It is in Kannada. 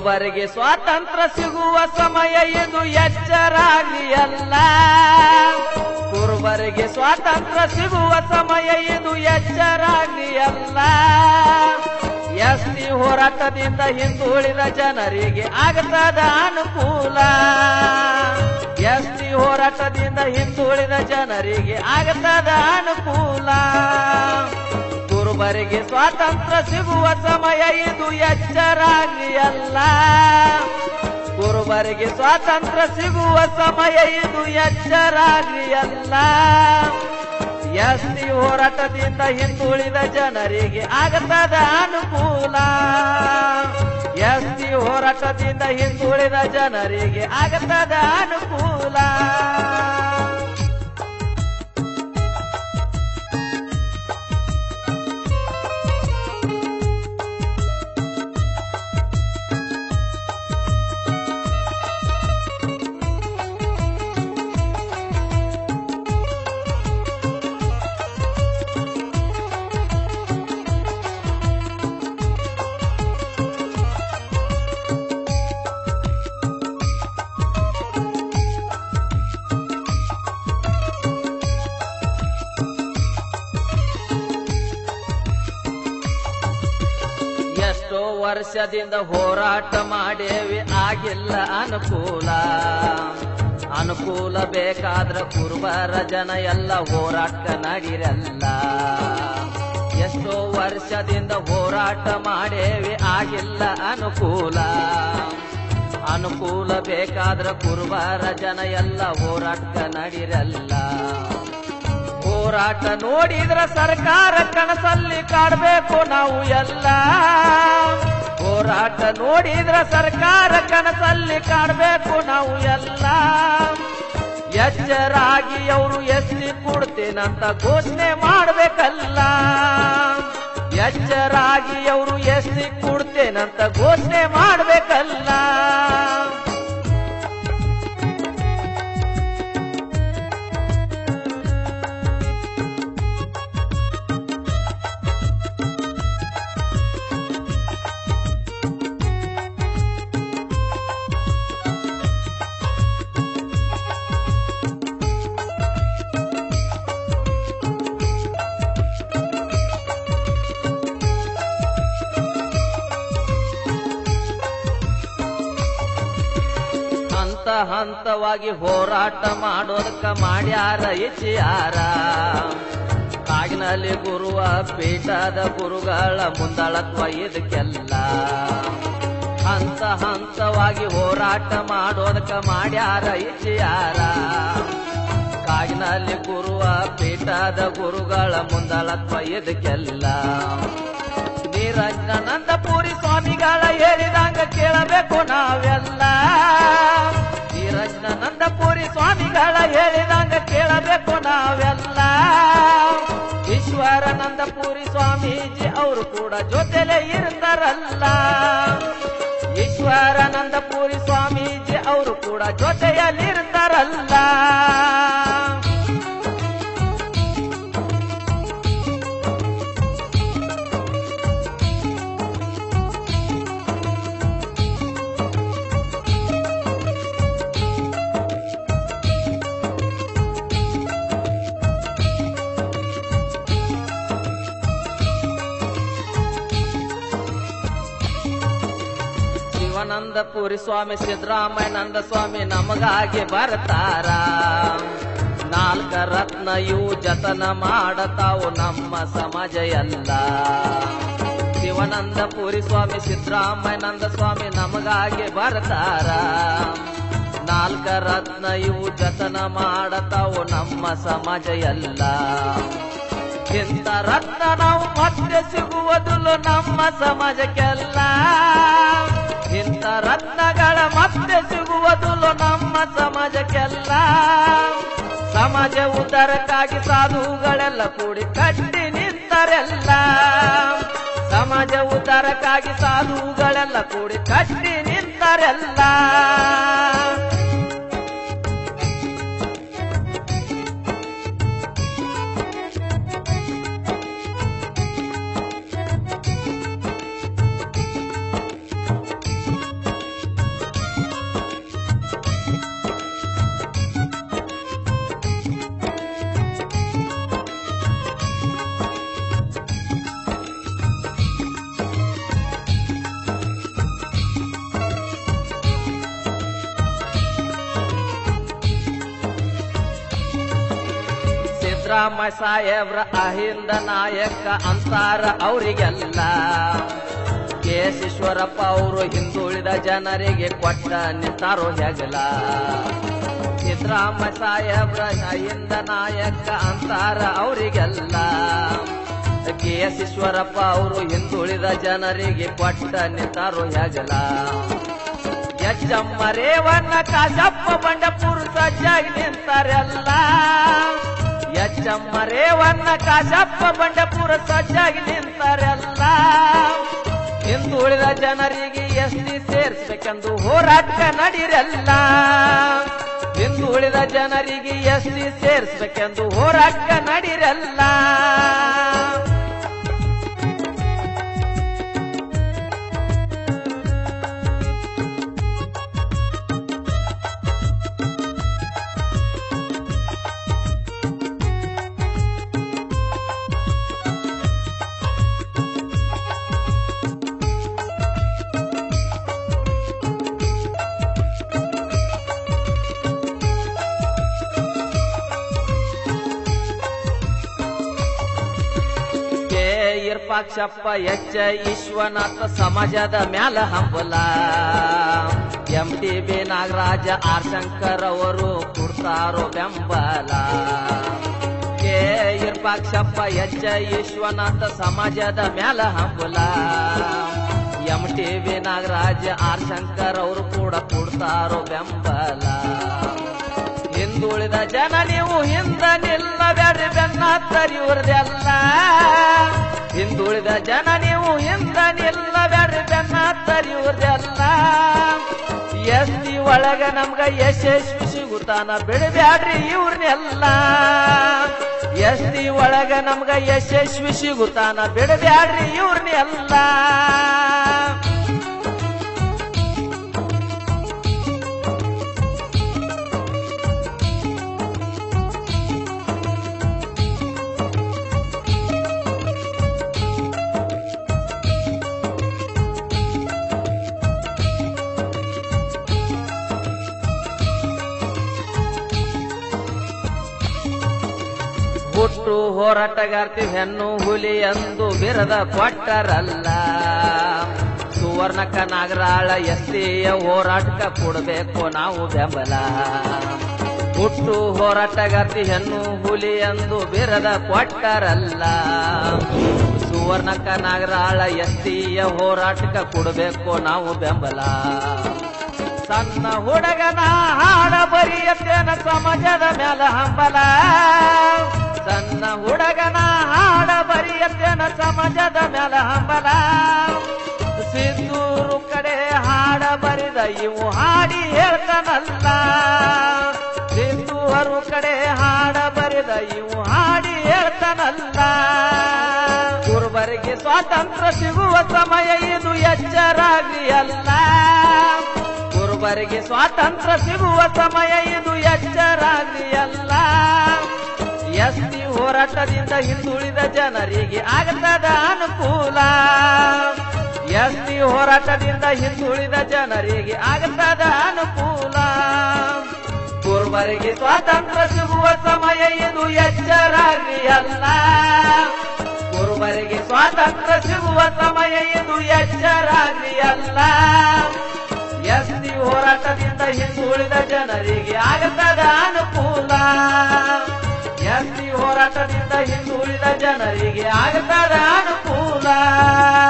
ಕುರುಬರಿಗೆ ಸ್ವಾತಂತ್ರ್ಯ ಸಿಗುವ ಸಮಯ ಇದು ಎಚ್ಚರಾಗ್ಲಿ ಅಲ್ಲ ಸ್ವಾತಂತ್ರ್ಯ ಸಿಗುವ ಸಮಯ ಇದು ಎಚ್ಚರಾಗ್ಲಿ ಅಲ್ಲ ಎಸ್ಟಿ ಹೋರಾಟದಿಂದ ಹಿಂದುಳಿದ ಜನರಿಗೆ ಆಗತದ ಅನುಕೂಲ. ಎಸ್ಟಿ ಹೋರಾಟದಿಂದ ಹಿಂದುಳಿದ ಜನರಿಗೆ ಆಗತದ ಅನುಕೂಲ. ಕುರುಬರಿಗೆ ಸ್ವಾತಂತ್ರ್ಯ ಸಿಗುವ ಸಮಯ ಇದು ಎಚ್ಚರಾಗಿಯಲ್ಲ. ಅಲ್ಲ ಕುರುಬರಿಗೆ ಸ್ವಾತಂತ್ರ್ಯ ಸಿಗುವ ಸಮಯ ಇದು ಎಚ್ಚರಾಗಿಯಲ್ಲ. ಎಸ್ಟಿ ಹೋರಾಟದಿಂದ ಹಿಂದುಳಿದ ಜನರಿಗೆ ಆಗತದ ಅನುಕೂಲ. ಎಸ್ಟಿ ಹೋರಾಟದಿಂದ ಹಿಂದುಳಿದ ಜನರಿಗೆ ಆಗತದ ಅನುಕೂಲ. ವರ್ಷದಿಂದ ಹೋರಾಟ ಮಾಡೇವಿ, ಆಗಿಲ್ಲ ಅನುಕೂಲ. ಅನುಕೂಲ ಬೇಕಾದ್ರ ಕುರುಬರ ಜನ ಎಲ್ಲ ಹೋರಾಟ ನಡಿರಲ್ಲ ಎಷ್ಟೋ ವರ್ಷದಿಂದ ಹೋರಾಟ ಮಾಡೇವಿ, ಆಗಿಲ್ಲ ಅನುಕೂಲ. ಅನುಕೂಲ ಬೇಕಾದ್ರ ಕುರುಬರ ಜನ ಎಲ್ಲ ಹೋರಾಟ ನಡಿರಲ್ಲ ಹೋರಾಟ ನೋಡಿದ್ರ ಸರ್ಕಾರ ಕನಸಲ್ಲಿ ಕಾಡ್ಬೇಕು ನಾವು ಎಲ್ಲ. ಹೋರಾಟ ನೋಡಿದ್ರ ಸರ್ಕಾರ ಕನಸಲ್ಲಿ ಕಾಡ್ಬೇಕು ನಾವು ಎಲ್ಲ. ಎಚ್ಚರಾಗಿ ಅವರು ಎಸ್ಸಿ ಕೊಡ್ತೇನಂತ ಘೋಷಣೆ ಮಾಡ್ಬೇಕಲ್ಲ. ಎಚ್ಚರಾಗಿ ಅವರು ಎಸ್ಸಿ ಕೊಡ್ತೇನಂತ ಘೋಷಣೆ ಮಾಡ್ಬೇಕಲ್ಲ. ಹಂತವಾಗಿ ಹೋರಾಟ ಮಾಡೋದಕ್ಕ ಮಾಡ್ಯಾರ ಇಚ್ಚಿಯಾರ ಕಾಗಿನಲ್ಲಿ ಗುರುವ ಪೀಠದ ಗುರುಗಳ ಮುಂದಾಳತ್ವ ಇದಕ್ಕೆಲ್ಲ. ಹಂತ ಹಂತವಾಗಿ ಹೋರಾಟ ಮಾಡೋದಕ್ಕ ಮಾಡ್ಯಾರ ಇಚ್ಚಿಯಾರ ಕಾಗಿನಲ್ಲಿ ಗುರುವ ಪೀಠದ ಗುರುಗಳ ಮುಂದಾಳತ್ವ ಇದಕ್ಕೆಲ್ಲ. ನಂದಪುರಿ ಸ್ವಾಮಿಗಳ ಹೇಳಿದಂಗ ಕೇಳಬೇಕು ನಾವೆಲ್ಲ. ನಿರಂಜನಾನಂದಪುರಿ ಸ್ವಾಮಿಗಳ ಹೇಳಿದಂಗ ಕೇಳಬೇಕು ನಾವೆಲ್ಲ. ಈಶ್ವರಾನಂದಪುರಿ ಸ್ವಾಮೀಜಿ ಅವರು ಕೂಡ ಜೊತೆಲೆ ಇರ್ತಾರಲ್ಲ. ಈಶ್ವರಾನಂದಪುರಿ ಸ್ವಾಮೀಜಿ ಅವರು ಕೂಡ ಜೊತೆಯಲ್ಲಿರ್ತಾರಲ್ಲ ಶಿವಾನಂದಪುರಿ ಸ್ವಾಮಿ ಸಿದ್ದರಾಮಯ್ಯನಂದ ಸ್ವಾಮಿ ನಮಗಾಗಿ ಬರ್ತಾರ. ನಾಲ್ಕ ರತ್ನ ಇವು ಜತನ ಮಾಡತಾವು ನಮ್ಮ ಸಮಾಜ ಎಲ್ಲ. ಶಿವಾನಂದಪುರಿ ಸ್ವಾಮಿ ಸಿದ್ದರಾಮಯ್ಯನಂದ ಸ್ವಾಮಿ ನಮಗಾಗಿ ಬರ್ತಾರ. ನಾಲ್ಕ ರತ್ನ ಇವು ಜತನ ಮಾಡತಾವು ನಮ್ಮ ಸಮಾಜ ಎಲ್ಲ. ಇಂಥ ರತ್ನ ನಾವು ಮತ್ತೆ ನಮ್ಮ ಸಮಾಜಕ್ಕೆಲ್ಲ. ಇಂಥ ರತ್ನಗಳ ಮತ್ತೆ ಸಿಗುವುದಿಲ್ಲ ನಮ್ಮ ಸಮಾಜಕ್ಕೆಲ್ಲ. ಸಮಾಜ ಉದ್ಧಾರಕ್ಕಾಗಿ ಸಾಧುಗಳೆಲ್ಲ, ಕೂಡಿ ಕಟ್ಟಿ ನಿಂತರೆಲ್ಲ. ಸಮಾಜ ಉದ್ಧಾರಕ್ಕಾಗಿ ಸಾಧುಗಳೆಲ್ಲ, ಕೂಡಿ ಕಟ್ಟಿ ನಿಂತರೆಲ್ಲ. ಸಿದ್ದರಾಮ ಸಾಹೇಬ್ರ ಅಹಿಂದ ನಾಯಕ ಅಂತಾರ ಅವರಿಗೆಲ್ಲ. ಕೇಶೇಶ್ವರಪ್ಪ ಅವರು ಹಿಂದುಳಿದ ಜನರಿಗೆ ಕೊಟ್ಟ ನಿಂತಾರೋ ಹೆಗಲ. ಸಿದ್ದರಾಮ ಸಾಹೇಬ್ರ ಅಹಿಂದ ನಾಯಕ ಅಂತಾರ ಅವರಿಗೆಲ್ಲ. ಕೇಶೇಶ್ವರಪ್ಪ ಅವರು ಹಿಂದುಳಿದ ಜನರಿಗೆ ಕೊಟ್ಟ ನಿಂತಾರೋ ಹೆಗಲ. ಎಚ್ಚಮ್ಮ ರೇವಣ್ಣ ಕಾಶಪ್ಪ ಬಂಡಪುರ ಸಜ್ಜಾಗಿ ನಿಂತಾರೆಲ್ಲ. ಎಚ್ಚಮ್ಮ ವನ್ನ ಕಾಶಪ್ಪ ಬಂಡಪುರ ಸಜ್ಜಾಗಿ ನಿಂತಾರೆಲ್ಲ. ಹಿಂದುಳಿದ ಜನರಿಗೆ ಎಸ್ಟಿ ಸೇರ್ಸ್ಬೇಕೆಂದು ಹೋರಾಟ ನಡಿರಲ್ಲ. ಹಿಂದುಳಿದ ಜನರಿಗೆ ಎಸ್ಟಿ ಸೇರ್ಸ್ಬೇಕೆಂದು ಹೋರಾಟ ನಡೀರೆಲ್ಲ. ಇರ್ಪಾಕ್ಷಪ್ಪ ಎಚ್ಚ ವಿಶ್ವನಾಥ ಸಮಾಜದ ಮ್ಯಾಲ ಹಂಬಲ. M T B Nagaraj R Shankar ಅವರು ಕೊಡ್ತಾರೋ ಬೆಂಬಲ. ಕೆ ಇರ್ಪಾಕ್ಷಪ್ಪ ಎಚ್ಚ ವಿಶ್ವನಾಥ ಸಮಾಜದ ಮ್ಯಾಲ ಹಂಬಲ. M T B Nagaraj R Shankar ಅವರು ಕೂಡ ಕೊಡ್ತಾರೋ ಬೆಂಬಲ. ಹಿಂದುಳಿದ ಜನ ನೀವು ಹಿಂದ ನಿಲ್ಲಬೇಡ್ರಿ ಬೆನ್ನ ತರಿಯುವುದೆಲ್ಲ ಹಿಂದುಳಿದ ಜನ ನೀವು ಹಿಂದ ನಿಲ್ಲಬೇಡ್ರಿ ಬೆನ್ನ ತರಿಯುವುದೆಲ್ಲ ಎಸ್ಟಿ ಒಳಗ ನಮ್ಗ ಯಶಸ್ವಿ ಸಿಗುತ್ತಾನ ಬಿಡಬ್ಯಾಡ್ರಿ ಇವ್ರನ್ನೆಲ್ಲ. ಎಸ್ಟಿ ಒಳಗ ನಮ್ಗ ಯಶಸ್ವಿ ಸಿಗುತ್ತಾನ ಬಿಡಬ್ಯಾಡ್ರಿ ಇವ್ರನ್ನೆಲ್ಲ. ಹುಟ್ಟು ಹೋರಾಟಗಾರ್ತಿ ಹೆಣ್ಣು ಹುಲಿ ಎಂದು ಬಿರದ ಕೊಟ್ಟರಲ್ಲ. ಸುವರ್ಣಕ ನಾಗರಾಳ ಎಸ್ಸಿಯ ಹೋರಾಟಕ್ಕ ಕೊಡಬೇಕು ನಾವು ಬೆಂಬಲ. ಹುಟ್ಟು ಹೋರಾಟಗಾರ್ತಿ ಹೆಣ್ಣು ಹುಲಿ ಎಂದು ಬಿರದ ಕೊಟ್ಟರಲ್ಲ. ಸುವರ್ಣಕ ನಾಗರಾಳ ಎಸ್ಸಿಯ ಹೋರಾಟಕ್ಕ ಕೊಡಬೇಕು ನಾವು ಬೆಂಬಲ. ಸಣ್ಣ ಹುಡುಗನ ಹಾಡ ಬರಿಯತ್ತೇನ, ಸಮಾಜದ ಮೇಲೆ ಹಂಬಲ. ಸಣ್ಣ ಹುಡುಗನ ಹಾಡ ಬರಿಯತ್ತೇನ ಸಮಾಜದ ಮ್ಯಾಲ ಹಂಬಲ? ಸಿಂಧೂರು ಕಡೆ ಹಾಡ ಬರಿದ ಇವು ಹಾಡಿ ಹೇಳ್ತನಲ್ಲ. ಸಿಂಧೂರು ಕಡೆ ಹಾಡ ಬರಿದ ಇವು ಹಾಡಿ ಹೇಳ್ತನಲ್ಲ. ಗುರುಬರಿಗೆ ಸ್ವಾತಂತ್ರ್ಯ ಸಿಗುವ ಸಮಯ ಇದು ಅಲ್ಲ ಗುರುಬರಿಗೆ ಸ್ವಾತಂತ್ರ್ಯ ಸಿಗುವ ಸಮಯ ಇದು ಅಲ್ಲ ಎಸ್ಟಿ ಹೋರಾಟದಿಂದ ಹಿಂದುಳಿದ ಜನರಿಗೆ ಆಗತದ ಅನುಕೂಲ. ಎಸ್ಟಿ ಹೋರಾಟದಿಂದ ಹಿಂದುಳಿದ ಜನರಿಗೆ ಆಗತದ ಅನುಕೂಲ. ಕುರುಬರಿಗೆ ಸ್ವಾತಂತ್ರ್ಯ ಸಿಗುವ ಸಮಯ ಇದು ಎಚ್ಚರಾಗಿಯಲ್ಲ ಅಲ್ಲ ಗುರುಬರಿಗೆ ಸ್ವಾತಂತ್ರ್ಯ ಸಿಗುವ ಸಮಯ ಇದು ಎಚ್ಚರಾಗಿಯಲ್ಲ ಅಲ್ಲ ಎಸ್ಟಿ ಹೋರಾಟದಿಂದ ಹಿಂದುಳಿದ ಜನರಿಗೆ ಆಗತದ ಅನುಕೂಲ. ಎಸ್ಟಿ ಹೋರಾಟದಿಂದ ಹಿಂದುಳಿದ ಜನರಿಗೆ ಆಗತದ ಅನುಕೂಲ.